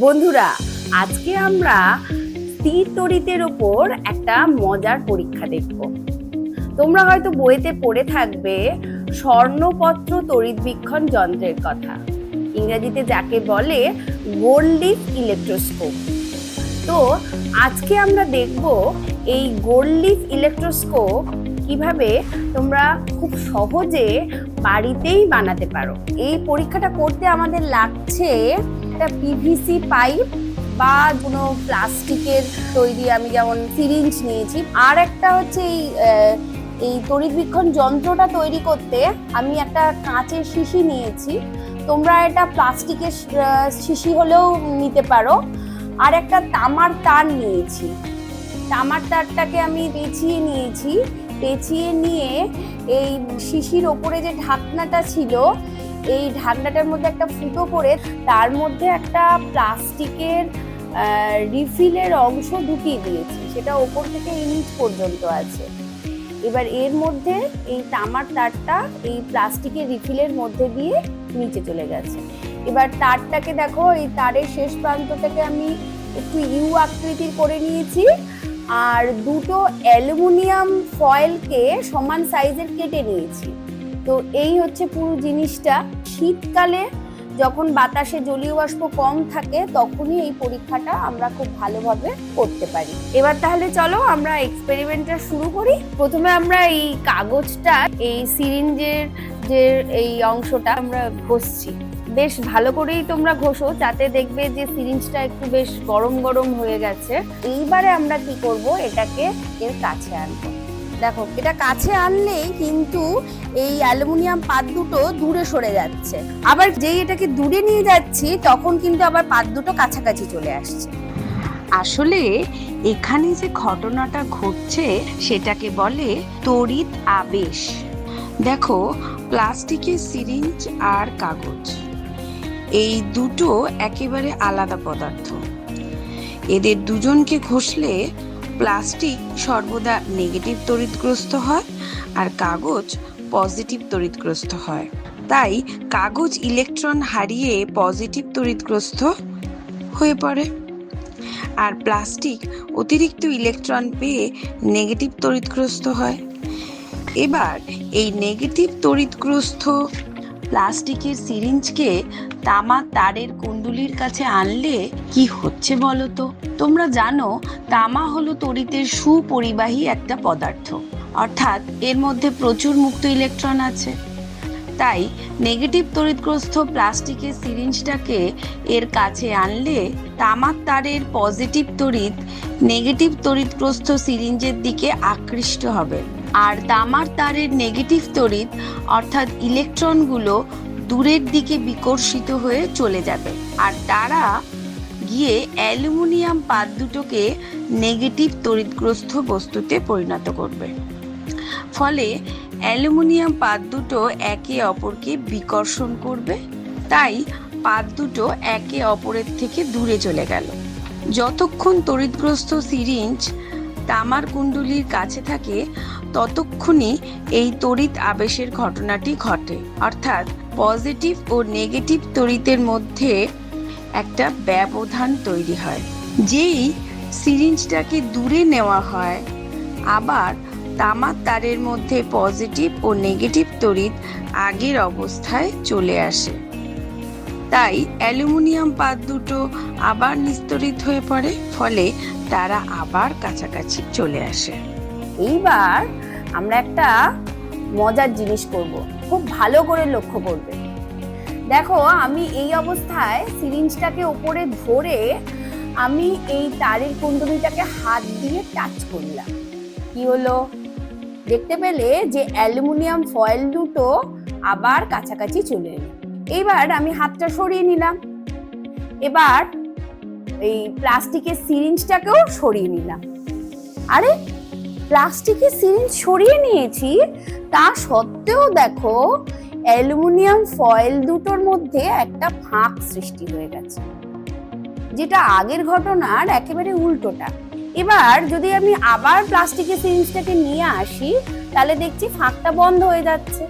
বন্ধুরা, আজকে আমরা স্থির তড়িতের ওপর একটা মজার পরীক্ষা দেখব। তোমরা হয়তো বইতে পড়ে থাকবে স্বর্ণপত্র তড়িৎবীক্ষণ যন্ত্রের কথা। ইংরেজিতে যাকে বলে গোল্ডিফ ইলেকট্রোস্কোপ। তো, আজকে আমরা দেখব এই গোল্ডিফ ইলেকট্রোস্কোপ কীভাবে তোমরা খুব সহজে বাড়িতেই বানাতে পারো। এই পরীক্ষাটা করতে আমাদের লাগছে একটা পিভিসি পাইপ বা কোনো প্লাস্টিকের তৈরি আমি যেমন সিরিঞ্জ নিয়েছি। আর একটা হচ্ছে এই এই তড়িৎবীক্ষণ যন্ত্রটা তৈরি করতে আমি একটা কাঁচের শিশি নিয়েছি। তোমরা এটা প্লাস্টিকের শিশি হলেও নিতে পারো। আর একটা তামার তার নিয়েছি। তামার তারটাকে আমি পেঁচিয়ে নিয়েছি। পেঁচিয়ে নিয়ে এই শিশির ওপরে যে ঢাকনাটা ছিল এই ঢাকনাটার মধ্যে একটা ফুটো করে তার মধ্যে একটা প্লাস্টিকের রিফিলের অংশ ঢুকিয়ে দিয়েছি। সেটা ওপর থেকে ইঞ্চ পর্যন্ত আছে। এবার এর মধ্যে এই তামার তারটা এই প্লাস্টিকের রিফিলের মধ্যে দিয়ে নিচে চলে গেছে। এবার তারটাকে দেখো, এই তারের শেষ প্রান্ত থেকে আমি একটু ইউ আকৃতির করে নিয়েছি। আর দুটো অ্যালুমিনিয়াম ফয়েলকে সমান সাইজের কেটে নিয়েছি। তো এই হচ্ছে পুরো জিনিসটা। শীতকালে যখন বাতাসে জলীয় বাষ্প কম থাকে, তখনই এই পরীক্ষাটা আমরা খুব ভালোভাবে করতে পারি। এবার তাহলে চলো আমরা এক্সপেরিমেন্টটা শুরু করি। প্রথমে আমরা এই কাগজটা, এই সিরিঞ্জের যে এই অংশটা আমরা ঘষছি। বেশ ভালো করেই তোমরা ঘষো, যাতে দেখবে যে সিরিঞ্জটা একটু বেশ গরম গরম হয়ে গেছে। এইবারে আমরা কি করব, এটাকে এর কাছে আনব। দেখো, এটা কাছে আনলেই কিন্তু এই অ্যালুমিনিয়াম পাত দুটো দূরে সরে যাচ্ছে। আবার যেই এটাকে দূরে নিয়ে যাচ্ছি, তখন কিন্তু আবার পাত দুটো কাছাকাছি চলে আসছে। আসলে এখানে যে ঘটনাটা ঘটছে, সেটাকে বলে তড়িৎ আবেশ। দেখো, প্লাস্টিকের সিরিঞ্জ আর কাগজ, এই দুটো একেবারে আলাদা পদার্থ। এদের দুজনকে ঘষলে প্লাস্টিক সর্বদা নেগেটিভ তড়িৎগ্রস্ত হয় আর কাগজ পজিটিভ তড়িৎগ্রস্ত হয়। তাই কাগজ ইলেকট্রন হারিয়ে পজিটিভ তড়িৎগ্রস্ত হয়ে পড়ে। আর প্লাস্টিক অতিরিক্ত ইলেকট্রন পেয়ে নেগেটিভ তড়িৎগ্রস্ত হয়। এবার এই নেগেটিভ তড়িৎগ্রস্ত প্লাস্টিকের সিরিঞ্জকে তামা তারের কুণ্ডুলির কাছে আনলে কি হচ্ছে বলো তো? তোমরা জানো, তামা হলো তড়িতের সুপরিবাহী একটা পদার্থ। অর্থাৎ এর মধ্যে প্রচুর মুক্ত ইলেকট্রন আছে। তাই নেগেটিভ তড়িৎগ্রস্ত প্লাস্টিকের সিরিঞ্জটাকে এর কাছে আনলে তামার তারের পজিটিভ তড়িৎ নেগেটিভ তড়িৎগ্রস্ত সিরিঞ্জের দিকে আকৃষ্ট হবে। আর তামার তারের নেগেটিভ তড়িৎ, অর্থাৎ ইলেকট্রনগুলো দূরের দিকে বিকর্ষিত হয়ে চলে যাবে। আর তারা গিয়ে অ্যালুমিনিয়াম পাত দুটোকে নেগেটিভ তড়িৎগ্রস্ত বস্তুতে পরিণত করবে। ফলে অ্যালুমিনিয়াম পাত দুটো একে অপরকে বিকর্ষণ করবে, তাই পাত দুটো একে অপরের থেকে দূরে চলে গেল। যতক্ষণ তড়িৎগ্রস্ত সিরিঞ্জ তামার কুণ্ডুলির কাছে থাকে ততক্ষণই এই তড়িৎ আবেশের ঘটনাটি ঘটে। অর্থাৎ পজিটিভ ও নেগেটিভ তড়িতের মধ্যে একটা ব্যবধান তৈরি হয়। যেই সিরিঞ্জটাকে দূরে নেওয়া হয়, আবার তামার তারের মধ্যে পজিটিভ ও নেগেটিভ তড়িৎ আগের অবস্থায় চলে আসে। তাই অ্যালুমিনিয়াম পাত দুটো আবার নিস্তরিত হয়ে পড়ে, ফলে তারা আবার কাছাকাছি চলে আসে। এইবার আমরা একটা মজার জিনিস করব। খুব ভালো করে লক্ষ্য করবে। দেখো, আমি এই অবস্থায় সিরিঞ্জটাকে ওপরে ধরে আমি এই তারের কুণ্ডলীটাকে হাত দিয়ে টাচ করলাম। কি হলো? দেখতে পেলে যে অ্যালুমিনিয়াম ফয়েল দুটো আবার কাছাকাছি চলে এলো। এইবার আমি হাতটা সরিয়ে নিলাম। এবার এই প্লাস্টিকের সিরিঞ্জটাকেও সরিয়ে নিলাম। আরে প্লাস্টিকের সিরিঞ্জ সরিয়ে নিয়েছি, তা সত্ত্বেও দেখো, অ্যালুমিনিয়াম ফয়েল দুটোর মধ্যে একটা ফাঁক সৃষ্টি হয়ে গেছে। যেটা আগের ঘটনার একেবারে উল্টোটা। এবার যদি আমি আবার প্লাস্টিকের সিরিঞ্জটাকে নিয়ে আসি, তাহলে দেখছি ফাঁকটা বন্ধ হয়ে যাচ্ছে।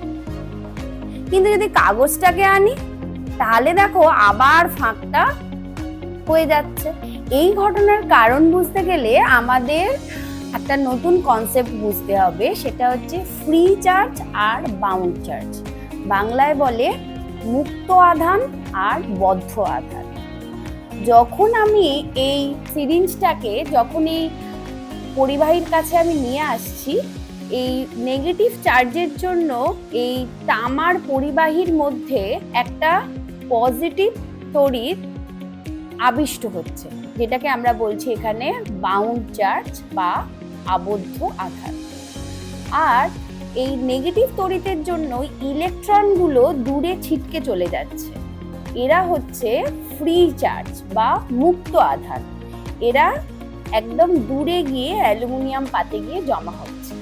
কিন্তু যদি কাগজটাকে আনি, তাহলে দেখো আবার ফাঁকটা হয়ে যাচ্ছে। এই ঘটনার কারণ বুঝতে গেলে আমাদের একটা নতুন কনসেপ্ট বুঝতে হবে, সেটা হচ্ছে ফ্রি চার্জ আর বাউন্ড চার্জ বাংলায় বলে মুক্ত আধান আর বদ্ধ আধান। যখন আমি এই সিরিঞ্জটাকে যখন এই পরিবাহীর কাছে আমি নিয়ে আসছি, এই নেগেটিভ চার্জের জন্য এই তামার পরিবাহীর মধ্যে একটা পজিটিভ তড়িৎ আবিষ্ট হচ্ছে, যেটাকে আমরা বলছি এখানে বাউন্ড চার্জ বা আবদ্ধ আধান আর এই নেগেটিভ তড়িতের জন্য ইলেকট্রনগুলো দূরে ছিটকে চলে যাচ্ছে। এরা হচ্ছে ফ্রি চার্জ বা মুক্ত আধান। এরা একদম দূরে গিয়ে অ্যালুমিনিয়াম পাতে গিয়ে জমা হচ্ছে।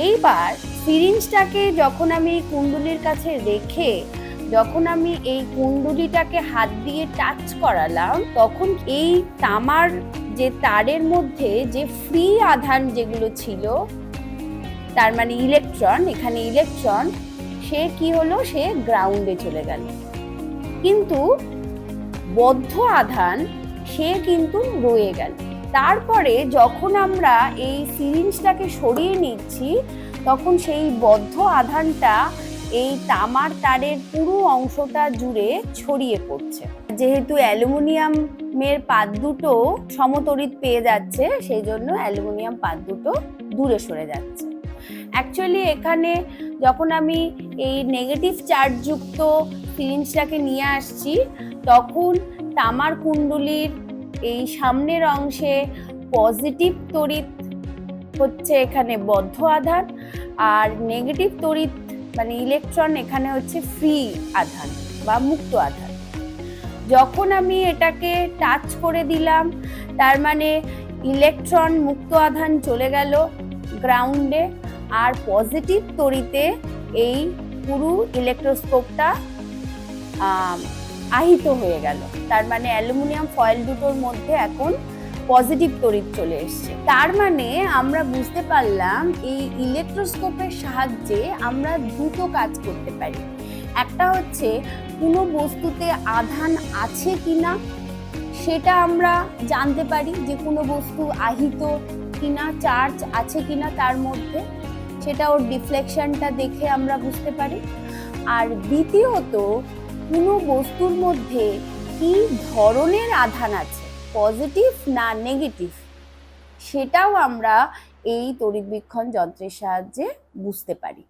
এইবার সিরিঞ্জটাকে যখন আমি কুণ্ডুলির কাছে রেখে, যখন আমি এই কুণ্ডুলিটাকে হাত দিয়ে টাচ করালাম, তখন এই তামার যে তারের মধ্যে যে ফ্রি আধান যেগুলো ছিল, তার মানে ইলেকট্রন এখানে ইলেকট্রন সে কি হলো? সে গ্রাউন্ডে চলে গেল। কিন্তু বদ্ধ আধান, সে কিন্তু রয়ে গেল। তারপরে যখন আমরা এই সিরিঞ্জটাকে সরিয়ে নিচ্ছি, তখন সেই বদ্ধ আধানটা এই তামার তারের পুরো অংশটা জুড়ে ছড়িয়ে পড়ছে। যেহেতু অ্যালুমিনিয়ামের পাত দুটো সমতড়িৎ পেয়ে যাচ্ছে, সেই জন্য অ্যালুমিনিয়াম পাত দুটো দূরে সরে যাচ্ছে। অ্যাকচুয়ালি এখানে যখন আমি এই নেগেটিভ চার্জযুক্ত সিরিঞ্জটাকে নিয়ে আসছি, তখন তামার কুণ্ডলীর এই সামনের অংশে পজিটিভ তড়িৎ হচ্ছে এখানে বদ্ধ আধান, আর নেগেটিভ তড়িৎ মানে ইলেকট্রন এখানে হচ্ছে ফ্রি আধান বা মুক্ত আধান। যখন আমি এটাকে টাচ করে দিলাম, তার মানে ইলেকট্রন মুক্ত আধান চলে গেল গ্রাউন্ডে আর পজিটিভ তরিতে এই পুরো ইলেকট্রোস্কোপটা আহিত হয়ে গেল। তার মানে অ্যালুমিনিয়াম ফয়েল দুটোর মধ্যে এখন পজিটিভ তড়িৎ চলে এসছে। তার মানে আমরা বুঝতে পারলাম এই ইলেকট্রোস্কোপের সাহায্যে আমরা দুটো কাজ করতে পারি। একটা হচ্ছে কোনো বস্তুতে আধান আছে কি না সেটা আমরা জানতে পারি যে কোনো বস্তু আহিত কিনা চার্জ আছে কিনা তার মধ্যে, সেটা ওর ডিফ্লেকশনটা দেখে আমরা বুঝতে পারি। আর দ্বিতীয়ত, কোনো বস্তুর মধ্যে কি ধরনের আধান আছে? পজিটিভ না নেগেটিভ সেটাও আমরা এই তড়িৎবীক্ষণ যন্ত্রের সাহায্যে বুঝতে পারি।